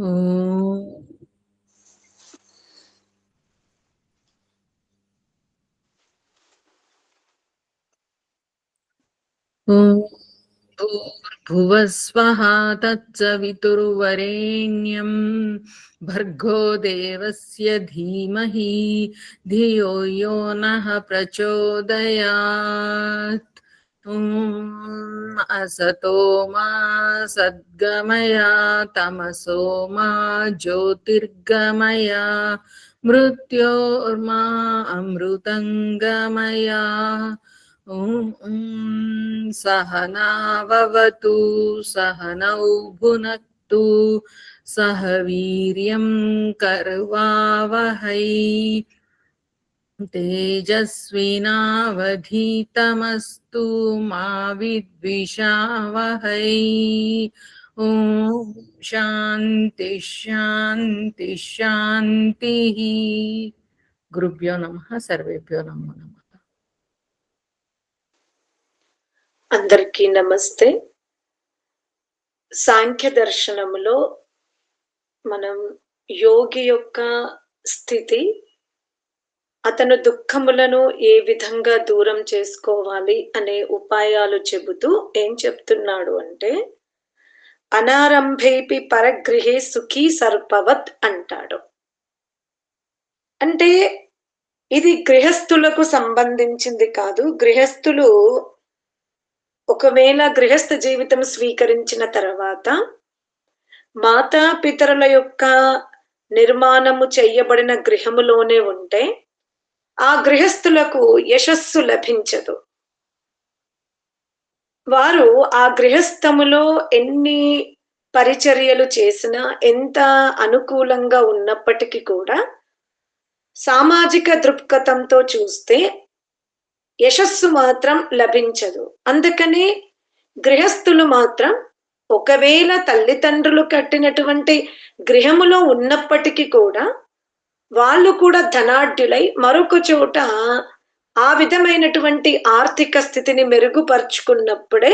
ॐ भूर्भुवस्वः तत्सवितुर्वरेण्यं भर्गो देवस्य धीमहि धियो यो नः प्रचोदयात्। ॐ असतो मा सद्गमया तमसो मा ज्योतिर्गमया मृत्योर्मा अमृतङ्गमया ॐ सहनाववतु सहनौ भुनक्तु सह वीर्यं कर्वावहै तेजस्विनावधीतमस्तु मा विद्विषावहै ॐ शान्ति शान्ति शान्तिः गुरुभ्यो नमः सर्वेभ्यो नमो नमः అందరికీ నమస్తే సాంఖ్య దర్శనములో మనం యోగి యొక్క స్థితి అతను దుఃఖములను ఏ విధంగా దూరం చేసుకోవాలి అనే ఉపాయాలు చెబుతూ ఏం చెప్తున్నాడు అంటే అనారంభేపి పరగృహే సుఖీ సర్పవత్ అంటాడు. అంటే ఇది గృహస్థులకు సంబంధించింది కాదు. గృహస్థులు ఒకవేళ గృహస్థ జీవితం స్వీకరించిన తర్వాత మాతాపితరుల యొక్క నిర్మాణము చేయబడిన గృహములోనే ఉంటే ఆ గృహస్థులకు యశస్సు లభించదు. వారు ఆ గృహస్థములో ఎన్ని పరిచర్యలు చేసినా ఎంత అనుకూలంగా ఉన్నప్పటికీ కూడా సామాజిక దృక్పథంతో చూస్తే యశస్సు మాత్రం లభించదు. అందుకని గృహస్థులు మాత్రం ఒకవేళ తల్లిదండ్రులు కట్టినటువంటి గృహములో ఉన్నప్పటికీ కూడా వాళ్ళు కూడా ధనాఢ్యులై మరొక చోట ఆ విధమైనటువంటి ఆర్థిక స్థితిని మెరుగుపరుచుకున్నప్పుడే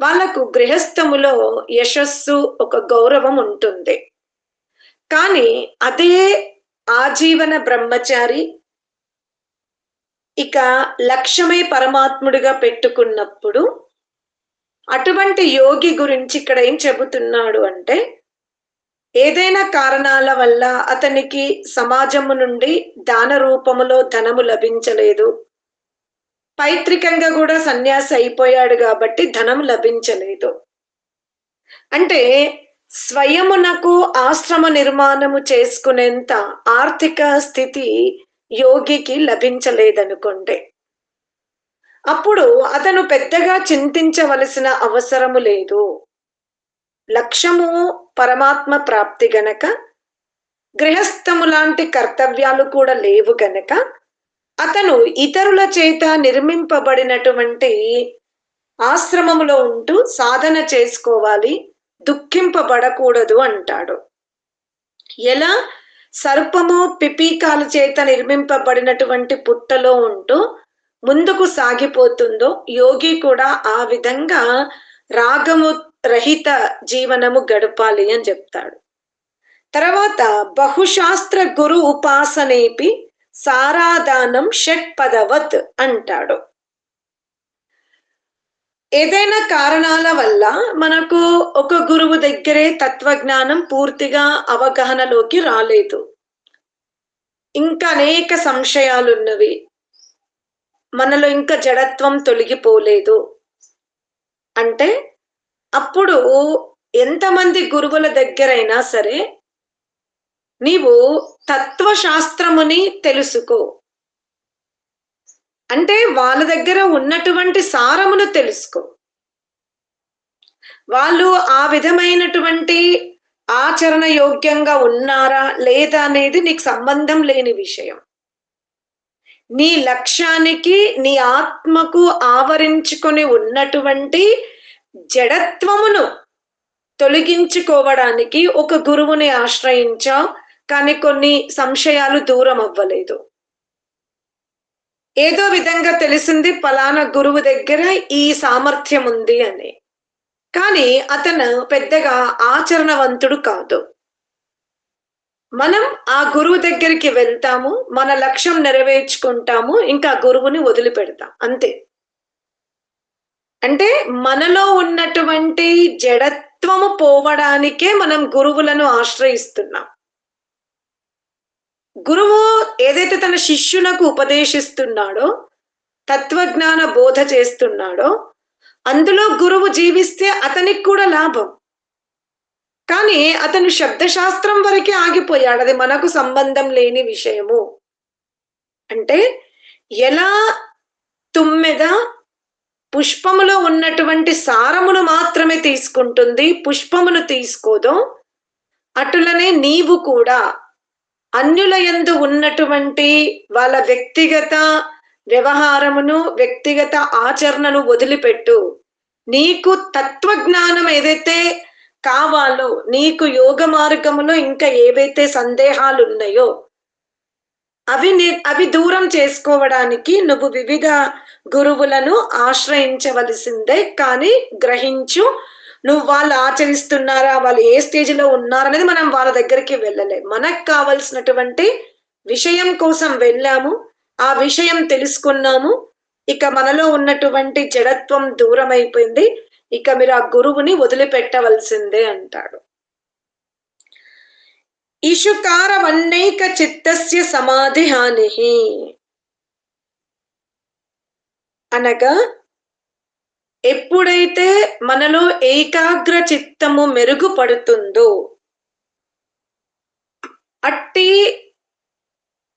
వాళ్ళకు గృహస్థములో యశస్సు ఒక గౌరవం ఉంటుంది. కానీ అదే ఆజీవన బ్రహ్మచారి ఇక లక్ష్యమే పరమాత్ముడిగా పెట్టుకున్నప్పుడు అటువంటి యోగి గురించి ఇక్కడ ఏం చెబుతున్నాడు అంటే ఏదైనా కారణాల వల్ల అతనికి సమాజము నుండి దాన రూపములో ధనము లభించలేదు. పైత్రికంగా కూడా సన్యాసి అయిపోయాడు కాబట్టి ధనం లభించలేదు. అంటే స్వయమునకు ఆశ్రమ నిర్మాణము చేసుకునేంత ఆర్థిక స్థితి యోగికి లభించలేదనుకోండి. అప్పుడు అతను పెద్దగా చింతించవలసిన అవసరము లేదు. లక్ష్యము పరమాత్మ ప్రాప్తి గనక గృహస్థము లాంటి కర్తవ్యాలు కూడా లేవు గనక అతను ఇతరుల చేత నిర్మింపబడినటువంటి ఆశ్రమములో ఉంటూ సాధన చేసుకోవాలి దుఃఖింపబడకూడదు అంటాడు. ఎలా? సర్పము పిపీకాల చేత నిర్మింపబడినటువంటి పుట్టలో ఉంటూ ముందుకు సాగిపోతుందో యోగి కూడా ఆ విధంగా రాగము రహిత జీవనము గడపాలి అని చెప్తాడు. తర్వాత బహుశాస్త్ర గురు ఉపాసనేపి సారాదానం షట్ పదవత్ అంటాడు. ఏదైనా కారణాల వల్ల మనకు ఒక గురువు దగ్గరే తత్వజ్ఞానం పూర్తిగా అవగాహనలోకి రాలేదు. ఇంకా అనేక సంశయాలు ఉన్నవి మనలో ఇంకా జడత్వం తొలగిపోలేదు. అంటే అప్పుడు ఎంతమంది గురువుల దగ్గరైనా సరే నీవు తత్వశాస్త్రముని తెలుసుకో. అంటే వాళ్ళ దగ్గర ఉన్నటువంటి సారమును తెలుసుకో. వాళ్ళు ఆ విధమైనటువంటి ఆచరణ యోగ్యంగా ఉన్నారా లేదా అనేది నీకు సంబంధం లేని విషయం. నీ లక్ష్యానికి నీ ఆత్మకు ఆవరించుకొని ఉన్నటువంటి జడత్వమును తొలగించుకోవడానికి ఒక గురువుని ఆశ్రయించా కానీ కొన్ని సంశయాలు దూరం అవ్వలేదు ఏదో విధంగా తెలిసింది పలానా గురువు దగ్గర ఈ సామర్థ్యం ఉంది అని. కానీ అతను పెద్దగా ఆచరణవంతుడు కాదు. మనం ఆ గురువు దగ్గరికి వెళ్తాము మన లక్ష్యం నెరవేర్చుకుంటాము ఇంకా గురువుని వదిలిపెడతాం అంతే. అంటే మనలో ఉన్నటువంటి జడత్వము పోవడానికే మనం గురువులను ఆశ్రయిస్తున్నాం. గురువు ఏదైతే తన శిష్యులకు ఉపదేశిస్తున్నాడో తత్వజ్ఞాన బోధ చేస్తున్నాడో అందులో గురువు జీవిస్తే అతనికి కూడా లాభం. కానీ అతను శబ్దశాస్త్రం వరకే ఆగిపోయాడు. అది మనకు సంబంధం లేని విషయము. అంటే ఎలా తుమ్మెద పుష్పములో ఉన్నటువంటి సారమును మాత్రమే తీసుకుంటుంది. పుష్పమును తీసుకోదు. అటులనే నీవు కూడా. అన్యుల యందు ఉన్నటువంటి వాళ్ళ వ్యక్తిగత వ్యవహారమును వ్యక్తిగత ఆచరణను వదిలిపెట్టు. నీకు తత్వజ్ఞానం ఏదైతే కావాలో నీకు యోగ మార్గములో ఇంకా ఏవైతే సందేహాలు ఉన్నాయో అవి అవి దూరం చేసుకోవడానికి నువ్వు వివిధ గురువులను ఆశ్రయించవలసిందే కానీ గ్రహించు నువ్వు వాళ్ళు ఆచరిస్తున్నారా వాళ్ళు ఏ స్టేజ్లో ఉన్నారనేది మనం వాళ్ళ దగ్గరికి వెళ్ళలే. మనకు కావలసినటువంటి విషయం కోసం వెళ్ళాము ఆ విషయం తెలుసుకున్నాము ఇక మనలో ఉన్నటువంటి జడత్వం దూరం అయిపోయింది ఇక మీరు ఆ గురువుని వదిలిపెట్టవలసిందే అంటాడు. ఇషుకారమన్నైక చిత్తస్య సమాధి హాని అనగా ఎప్పుడైతే మనలో ఏకాగ్ర చిత్తము మెరుగుపడుతుందో అట్టి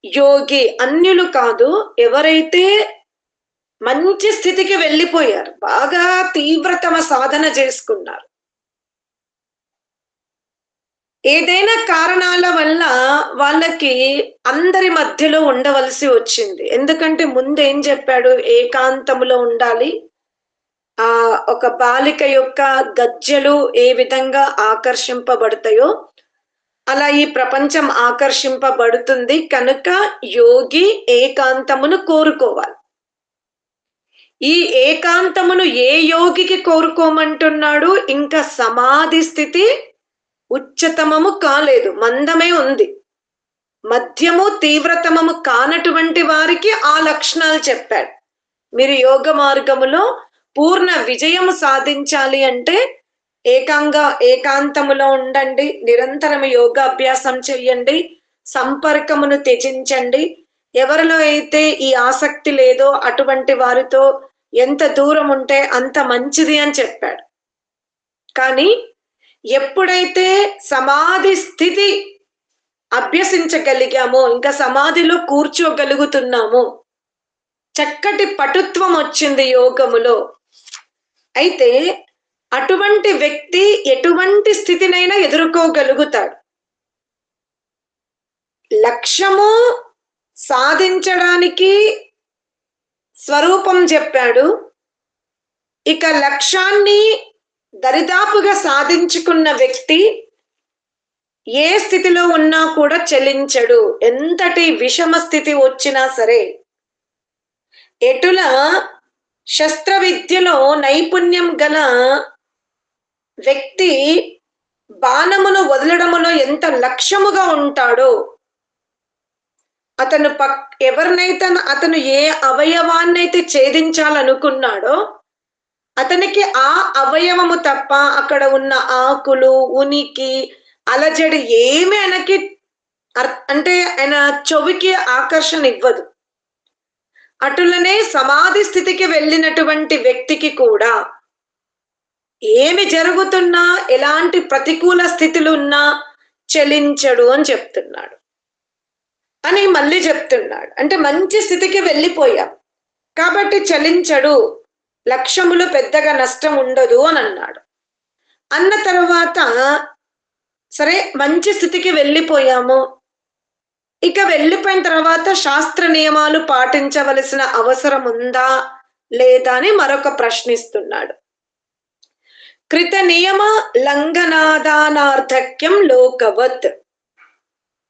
యోగి అన్యులు కాదు ఎవరైతే మంచి స్థితికి వెళ్ళిపోయారు బాగా తీవ్రతమ సాధన చేసుకున్నారు ఏదైనా కారణాల వల్ల వాళ్ళకి అందరి మధ్యలో ఉండవలసి వచ్చింది. ఎందుకంటే ముందేం చెప్పాడు? ఏకాంతములో ఉండాలి. ఆ ఒక బాలిక యొక్క గజ్జలు ఏ విధంగా ఆకర్షింపబడతాయో అలా ఈ ప్రపంచం ఆకర్షింపబడుతుంది. కనుక యోగి ఏకాంతమును కోరుకోవాలి. ఈ ఏకాంతమును ఏ యోగికి కోరుకోమంటున్నాడు? ఇంకా సమాధి స్థితి ఉచ్చతమము కాలేదు మందమే ఉంది. మధ్యము తీవ్రతమము కానటువంటి వారికి ఆ లక్షణాలు చెప్పాడు. మీరు యోగ మార్గములో పూర్ణ విజయము సాధించాలి అంటే ఏకాంగ ఏకాంతములో ఉండండి నిరంతరం యోగాభ్యాసం చెయ్యండి సంపర్కమును త్యజించండి. ఎవరిలో అయితే ఈ ఆసక్తి లేదో అటువంటి వారితో ఎంత దూరం ఉంటే అంత మంచిది అని చెప్పాడు. కానీ ఎప్పుడైతే సమాధి స్థితి అభ్యసించగలిగామో ఇంకా సమాధిలో కూర్చోగలుగుతున్నామో చక్కటి పటుత్వం వచ్చింది యోగములో. అయితే అటువంటి వ్యక్తి ఎటువంటి స్థితినైనా ఎదుర్కోగలుగుతాడు. లక్ష్యము సాధించడానికి స్వరూపం చెప్పాడు. ఇక లక్ష్యాన్ని దరిదాపుగా సాధించుకున్న వ్యక్తి ఏ స్థితిలో ఉన్నా కూడా చెలించడు. ఎంతటి విషమ స్థితి వచ్చినా సరే. ఎటుల శస్త్ర విద్యలో నైపుణ్యం గల వ్యక్తి బాణమును వదలడములో ఎంత లక్ష్యముగా ఉంటాడో. అతను పక్ ఎవరినైతే అతను ఏ అవయవాన్నైతే ఛేదించాలనుకున్నాడో అతనికి ఆ అవయవము తప్ప అక్కడ ఉన్న ఆకులు ఉనికి అలజడి ఏమి ఆయనకి అర్- అంటే ఆయన చెవికి ఆకర్షణ ఇవ్వదు. అటులనే సమాధి స్థితికి వెళ్ళినటువంటి వ్యక్తికి కూడా ఏమి జరుగుతున్నా ఎలాంటి ప్రతికూల స్థితులు ఉన్నా చలించడు అని చెప్తున్నాడు. అని మళ్ళీ చెప్తున్నాడు. అంటే మంచి స్థితికి వెళ్ళిపోయాం. కాబట్టి చలించడు. లక్ష్యములో పెద్దగా నష్టం ఉండదు అని అన్నాడు. అన్న తర్వాత సరే మంచి స్థితికి వెళ్ళిపోయాము. ఇక వెళ్ళిపోయిన తర్వాత శాస్త్ర నియమాలు పాటించవలసిన అవసరం ఉందా లేదా అని మరొక ప్రశ్నిస్తున్నాడు. కృత నియమ లంఘనాదానార్థక్యం లోకవత్.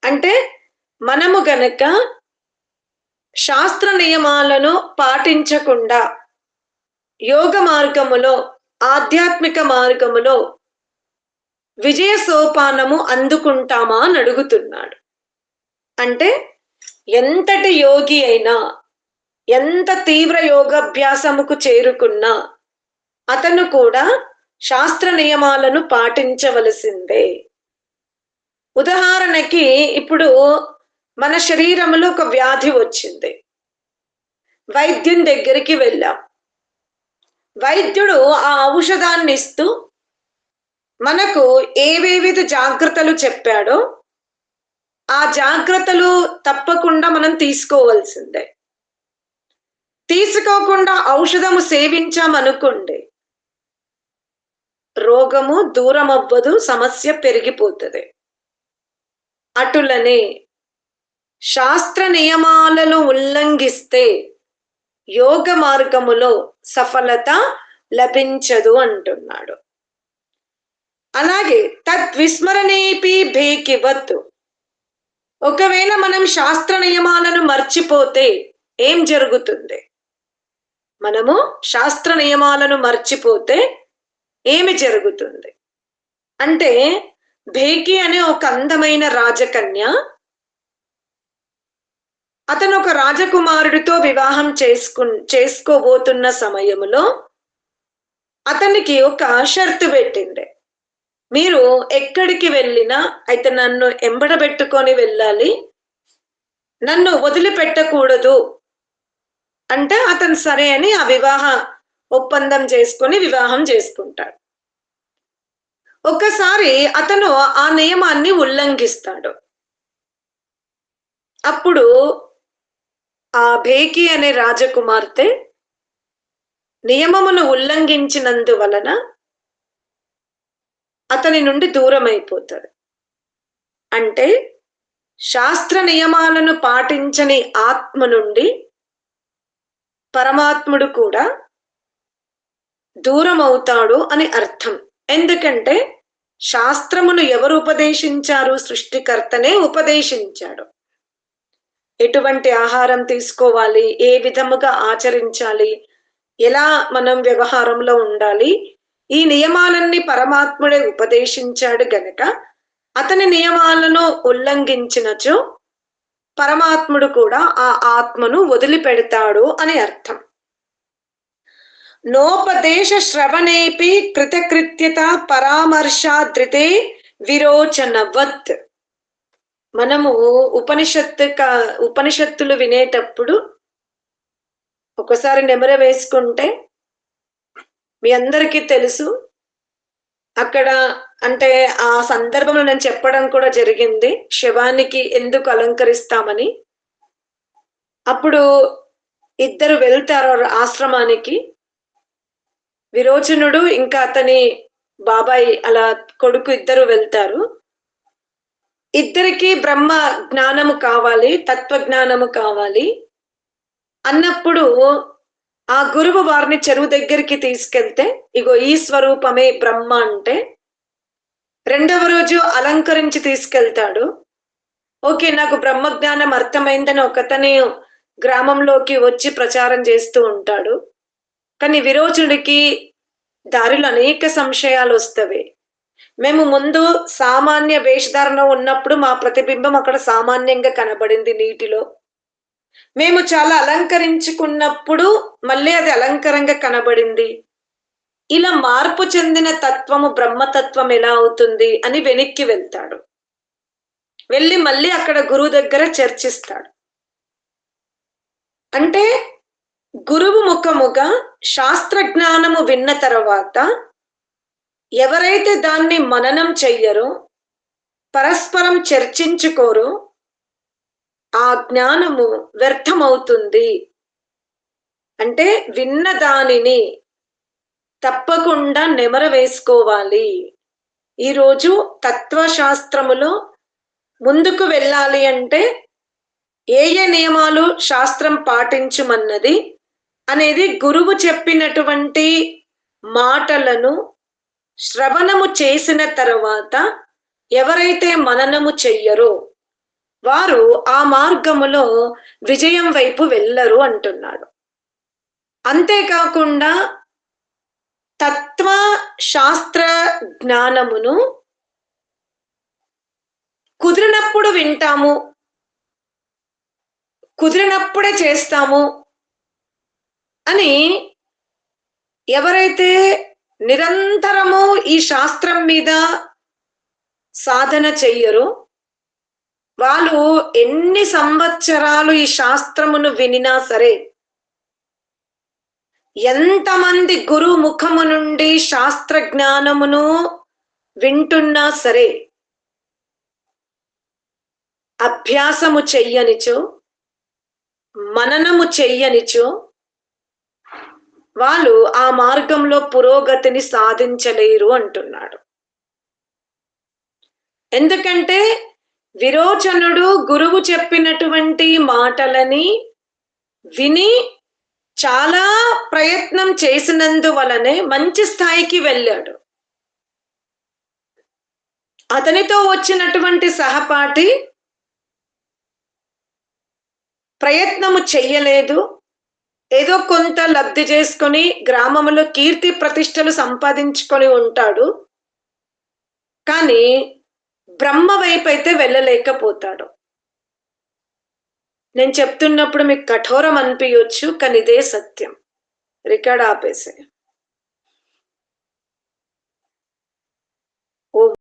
అంటే మనము గనక శాస్త్ర నియమాలను పాటించకుండా యోగ మార్గములో ఆధ్యాత్మిక మార్గములో విజయ సోపానము అందుకుంటామా అని అడుగుతున్నాడు. అంటే ఎంతటి యోగి అయినా ఎంత తీవ్ర యోగాభ్యాసముకు చేరుకున్నా అతను కూడా శాస్త్ర నియమాలను పాటించవలసిందే. ఉదాహరణకి ఇప్పుడు మన శరీరంలో ఒక వ్యాధి వచ్చింది. వైద్యం దగ్గరికి వెళ్ళాం. వైద్యుడు ఆ ఔషధాన్ని ఇస్తూ మనకు ఏవేవిధ జాగ్రత్తలు చెప్పాడో ఆ జాగ్రత్తలు తప్పకుండా మనం తీసుకోవాల్సిందే. తీసుకోకుండా ఔషధము సేవించామనుకోండి రోగము దూరం అవ్వదు సమస్య పెరిగిపోతుంది. అటులనే శాస్త్ర నియమాలను ఉల్లంఘిస్తే యోగ మార్గములో సఫలత లభించదు అంటున్నాడు. అలాగే తద్విస్మరణేపి భేకివత్తు ఒకవేళ మనం శాస్త్ర నియమాలను మర్చిపోతే ఏం జరుగుతుంది? మనము శాస్త్ర నియమాలను మర్చిపోతే ఏమి జరుగుతుంది? అంటే భేకి అనే ఒక అందమైన రాజకన్య అతను ఒక రాజకుమారుడితో వివాహం చేసుకు చేసుకోబోతున్న సమయంలో అతనికి ఒక షర్తు పెట్టింది. మీరు ఎక్కడికి వెళ్ళినా అయితే నన్ను ఎంబడబెట్టుకొని వెళ్ళాలి. నన్ను వదిలిపెట్టకూడదు అంటే అతను సరే అని ఆ వివాహ ఒప్పందం చేసుకొని వివాహం చేసుకుంటాడు. ఒక్కసారి అతను ఆ నియమాన్ని ఉల్లంఘిస్తాడు. అప్పుడు ఆ భేకి అనే రాజకుమార్తె నియమమును ఉల్లంఘించినందువలన అతని నుండి దూరం అయిపోతాడు అంటే శాస్త్ర నియమాలను పాటించని ఆత్మ నుండి పరమాత్ముడు కూడా దూరం అవుతాడు అని అర్థం. ఎందుకంటే శాస్త్రమును ఎవరు ఉపదేశించారు? సృష్టికర్తనే ఉపదేశించాడు. ఎటువంటి ఆహారం తీసుకోవాలి? ఏ విధముగా ఆచరించాలి? ఎలా మనం వ్యవహారంలో ఉండాలి? ఈ నియమాలన్నీ పరమాత్ముడే ఉపదేశించాడు గనక అతని నియమాలను ఉల్లంఘించినచో పరమాత్ముడు కూడా ఆ ఆత్మను వదిలిపెడతాడు అని అర్థం. నోపదేశ శ్రవణేపి కృతకృత్యత పరామర్శాద్రితే విరోచనవత్. మనము ఉపనిషత్తు ఉపనిషత్తులు వినేటప్పుడు ఒకసారి నెమర వేసుకుంటే మీ అందరికీ తెలుసు. అక్కడ అంటే ఆ సందర్భంలో నేను చెప్పడం కూడా జరిగింది. శవానికి ఎందుకు అలంకరిస్తామని. అప్పుడు ఇద్దరు వెళ్తారు ఆశ్రమానికి. విరోచనుడు ఇంకా అతని బాబాయ్ అలా కొడుకు ఇద్దరు వెళ్తారు. ఇద్దరికి బ్రహ్మ జ్ఞానము కావాలి తత్వ జ్ఞానము కావాలి. అన్నప్పుడు ఆ గురువు వారిని చెరువు దగ్గరికి తీసుకెళ్తే ఇగో ఈ స్వరూపమే బ్రహ్మ అంటే రెండవ రోజు అలంకరించి తీసుకెళ్తాడు. ఓకే నాకు బ్రహ్మ జ్ఞానం అర్థమైందని ఒకతని గ్రామంలోకి వచ్చి ప్రచారం చేస్తూ ఉంటాడు. కానీ విరోచనుడికి దారిలో అనేక సంశయాలు వస్తవి. మేము ముందు సామాన్య వేషధారణ ఉన్నప్పుడు మా ప్రతిబింబం అక్కడ సామాన్యంగా కనబడింది నీటిలో. మేము చాలా అలంకరించుకున్నప్పుడు మళ్ళీ అది అలంకరంగా కనబడింది. ఇలా మార్పు చెందిన తత్వము బ్రహ్మతత్వం ఎలా అవుతుంది అని వెనక్కి వెళ్తాడు. వెళ్ళి మళ్ళీ అక్కడ గురువు దగ్గర చర్చిస్తాడు. అంటే గురువు ముఖముగా శాస్త్ర జ్ఞానము విన్న తర్వాత ఎవరైతే దాన్ని మననం చెయ్యరో పరస్పరం చర్చించుకోరో ఆ జ్ఞానము వ్యర్థమవుతుంది. అంటే విన్న దానిని తప్పకుండా నెమర వేసుకోవాలి. ఈరోజు తత్వశాస్త్రములో ముందుకు వెళ్ళాలి అంటే ఏ ఏ నియమాలు శాస్త్రం పాటించమన్నది అనేది గురువు చెప్పినటువంటి మాటలను శ్రవణము చేసిన తర్వాత ఎవరైతే మననము చెయ్యరో వారు ఆ మార్గములో విజయం వైపు వెళ్ళరు అంటున్నాడు. అంతేకాకుండా తత్వ శాస్త్ర జ్ఞానమును కుదిరినప్పుడు వింటాము కుదిరినప్పుడే చేస్తాము అని ఎవరైతే నిరంతరము ఈ శాస్త్రం మీద సాధన చెయ్యరు. వాళ్ళు ఎన్ని సంవత్సరాలు ఈ శాస్త్రమును వినినా సరే ఎంతమంది గురు ముఖము నుండి శాస్త్ర జ్ఞానమును వింటున్నా సరే అభ్యాసము చెయ్యనిచో మననము చెయ్యనిచో వాళ్ళు ఆ మార్గంలో పురోగతిని సాధించలేరు అంటున్నాడు. ఎందుకంటే విరోచనుడు గురువు చెప్పినటువంటి మాటలని విని చాలా ప్రయత్నం చేసినందువలనే మంచి స్థాయికి వెళ్ళాడు. అతనితో వచ్చినటువంటి సహపాఠి ప్రయత్నము చెయ్యలేదు. ఏదో కొంత లబ్ధి చేసుకొని గ్రామంలో కీర్తి ప్రతిష్టలు సంపాదించుకొని ఉంటాడు. కానీ బ్రహ్మ వైపు అయితే వెళ్ళలేకపోతాడు. నేను చెప్తున్నప్పుడు మీకు కఠోరం అనిపించవచ్చు కానీ ఇదే సత్యం. రికార్డ్ ఆపేసే